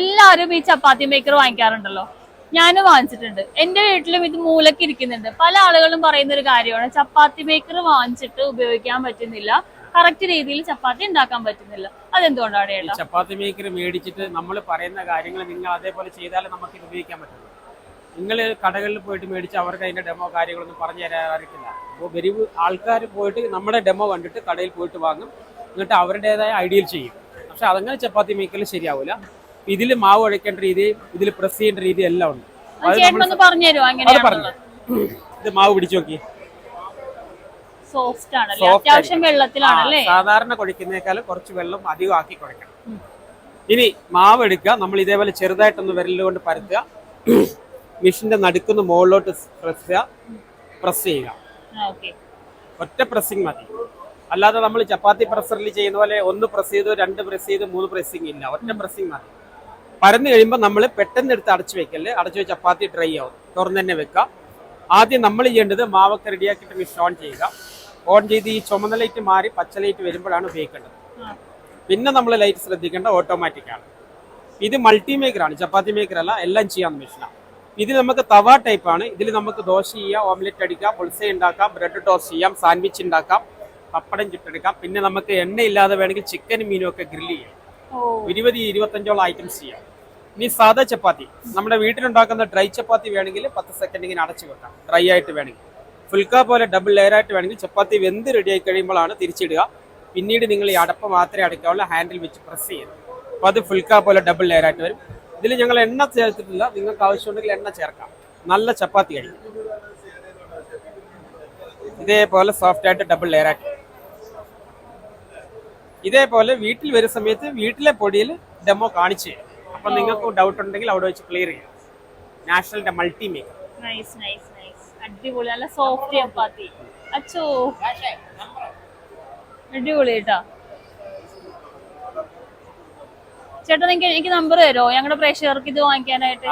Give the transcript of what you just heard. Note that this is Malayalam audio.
എല്ലാവരും ഈ ചപ്പാത്തി മേക്കർ വാങ്ങിക്കാറുണ്ടല്ലോ. ഞാനും വാങ്ങിച്ചിട്ടുണ്ട്. എന്റെ വീട്ടിലും ഇത് മൂലക്ക് ഇരിക്കുന്നുണ്ട്. പല ആളുകളും പറയുന്ന ഒരു കാര്യമാണ് ചപ്പാത്തി മേക്കർ വാങ്ങിച്ചിട്ട് ഉപയോഗിക്കാൻ പറ്റുന്നില്ല. കറക്റ്റ് രീതിയിൽ ചപ്പാത്തി ഉണ്ടാക്കാൻ പറ്റുന്നില്ല. അതെന്തുകൊണ്ടാണ് ചപ്പാത്തി മേക്കർ മേടിച്ചിട്ട് നമ്മൾ പറയുന്ന കാര്യങ്ങൾ നിങ്ങൾ അതേപോലെ ചെയ്താലേ നമുക്ക് ഇത് ഉപയോഗിക്കാൻ പറ്റുള്ളൂ. നിങ്ങൾ കടകളിൽ പോയിട്ട് മേടിച്ച് അവർക്ക് അതിന്റെ ഡെമോ കാര്യങ്ങളൊന്നും പറഞ്ഞു തരാറില്ല അപ്പോൾ വെരിവ് ആൾക്കാർ പോയിട്ട് നമ്മുടെ ഡെമോ കണ്ടിട്ട് കടയിൽ പോയിട്ട് വാങ്ങും. എന്നിട്ട് അവരുടേതായ ഐഡിയൽ ചെയ്യും. പക്ഷെ അതങ്ങനെ ചപ്പാത്തി മേക്കറിൽ ശരിയാവില്ല ഇതിൽ മാവ് ഒഴിക്കേണ്ട രീതി ഇതിൽ പ്രസ് ചെയ്യേണ്ട രീതി എല്ലാം ഉണ്ട്. അത് പറഞ്ഞു ഇത് മാവ് പിടിച്ചു നോക്കി. സോഫ്റ്റ് ആണല്ലേ? Soft അത്യാവശ്യം വെള്ളത്തിലാണല്ലേ? സാധാരണ കുഴക്കുന്നേക്കാളും കുറച്ച് വെള്ളം അധികം ആക്കി കുഴക്കണം ഇനി മാവ് എടുക്കുക. നമ്മൾ ഇതേപോലെ ചെറുതായിട്ടൊന്ന് വിരലുകൊണ്ട് പരത്തുക. മെഷീന്റെ നടുക്കുന്ന മുകളിലോട്ട് പ്രസ് ചെയ്യുക. പ്രസ് ചെയ്യുക ഒറ്റ പ്രസ്സിങ് മതി. അല്ലാതെ നമ്മൾ ചപ്പാത്തി പ്രസറിൽ ചെയ്യുന്ന പോലെ ഒന്ന് പ്രസ് ചെയ്തു രണ്ട് പ്രസ് ചെയ്ത് മൂന്ന് പ്രസ്സിങ് ഇല്ല. ഒറ്റ പ്രസ്സിങ് മതി. പരന്നു കഴിയുമ്പോൾ നമ്മൾ പെട്ടെന്ന് എടുത്ത് അടച്ചു വെക്കല്ലേ? അടച്ചു വെച്ച് ചപ്പാത്തി ഡ്രൈ ആവും. തുറന്ന് തന്നെ വെക്കുക ആദ്യം നമ്മൾ ചെയ്യേണ്ടത് മാവൊക്കെ റെഡിയാക്കിയിട്ട് മിക്സ് ഓൺ ചെയ്യുക. ഓൺ ചെയ്ത് ഈ ചുമന്ന ലൈറ്റ് മാറി പച്ച ലൈറ്റ് വരുമ്പോഴാണ് ഉപയോഗിക്കേണ്ടത്. പിന്നെ നമ്മൾ ലൈറ്റ് ശ്രദ്ധിക്കേണ്ട ഓട്ടോമാറ്റിക്കാണ് ഇത് മൾട്ടി മേക്കറാണ് ചപ്പാത്തി മേക്കർ അല്ല എല്ലാം ചെയ്യാവുന്ന മെഷീനാണ് ഇതിൽ നമുക്ക് തവ ടൈപ്പ് ആണ്. ഇതിൽ നമുക്ക് ദോശ ചെയ്യാം ഓംലെറ്റ് അടിക്കാം പുൾസ ഉണ്ടാക്കാം ബ്രെഡ് ടോസ്റ്റ് ചെയ്യാം സാൻഡ്വിച്ച് ഉണ്ടാക്കാം പപ്പടം ചുട്ടെടുക്കാം പിന്നെ നമുക്ക് എണ്ണയില്ലാതെ വേണമെങ്കിൽ ചിക്കനും മീനും ഒക്കെ ഗ്രില്ല് ചെയ്യാം. ഇരുപത് ഇരുപത്തഞ്ചോളം ഐറ്റംസ് ചെയ്യാം. ഇനി സാധാ ചപ്പാത്തി. നമ്മുടെ വീട്ടിലുണ്ടാക്കുന്ന ഡ്രൈ ചപ്പാത്തി വേണമെങ്കിൽ പത്ത് സെക്കൻഡ് ഇങ്ങനെ അടച്ചു വെക്കാം. ഡ്രൈ ആയിട്ട് വേണമെങ്കിൽ. ഫുൽക്ക പോലെ ഡബിൾ ലെയർ ആയിട്ട് വേണമെങ്കിൽ ചപ്പാത്തി വെന്ത് റെഡി ആയി കഴിയുമ്പോഴാണ് തിരിച്ചിടുക. പിന്നീട് നിങ്ങൾ ഈ അടപ്പ് മാത്രമേ അടയ്ക്കാവുള്ളൂ. ഹാൻഡിൽ വെച്ച് പ്രസ് ചെയ്യുന്നത് അപ്പോൾ അത് ഫുൽക്ക പോലെ ഡബിൾ ലെയർ ആയിട്ട് വരും. ഇതിൽ ഞങ്ങൾ എണ്ണ ചേർത്തിട്ടില്ല. നിങ്ങൾക്ക് ആവശ്യമുണ്ടെങ്കിൽ എണ്ണ ചേർക്കാം. നല്ല ചപ്പാത്തി കഴിക്കും ഇതേപോലെ സോഫ്റ്റ് ആയിട്ട് ഡബിൾ ലെയർ ആയിട്ട് ഇതേപോലെ വീട്ടിൽ വരുന്ന സമയത്ത് വീട്ടിലെ പൊടിയിൽ ഡെമോ കാണിച്ചു തരും. അപ്പം നിങ്ങൾക്ക് ഡൗട്ട് ഉണ്ടെങ്കിൽ അവിടെ വെച്ച് ക്ലിയർ ചെയ്യാം. National multi maker nice nice nice അടിപൊളി നല്ല സോഫ്റ്റ് ചപ്പാത്തി അച്ചോ. അടിപൊളി കേട്ടോ ചേട്ടാ നിങ്ങൾക്ക് എനിക്ക് നമ്പർ തരുമോ ഞങ്ങളുടെ പ്രേക്ഷകർക്ക് ഇത് വാങ്ങിക്കാനായിട്ട്.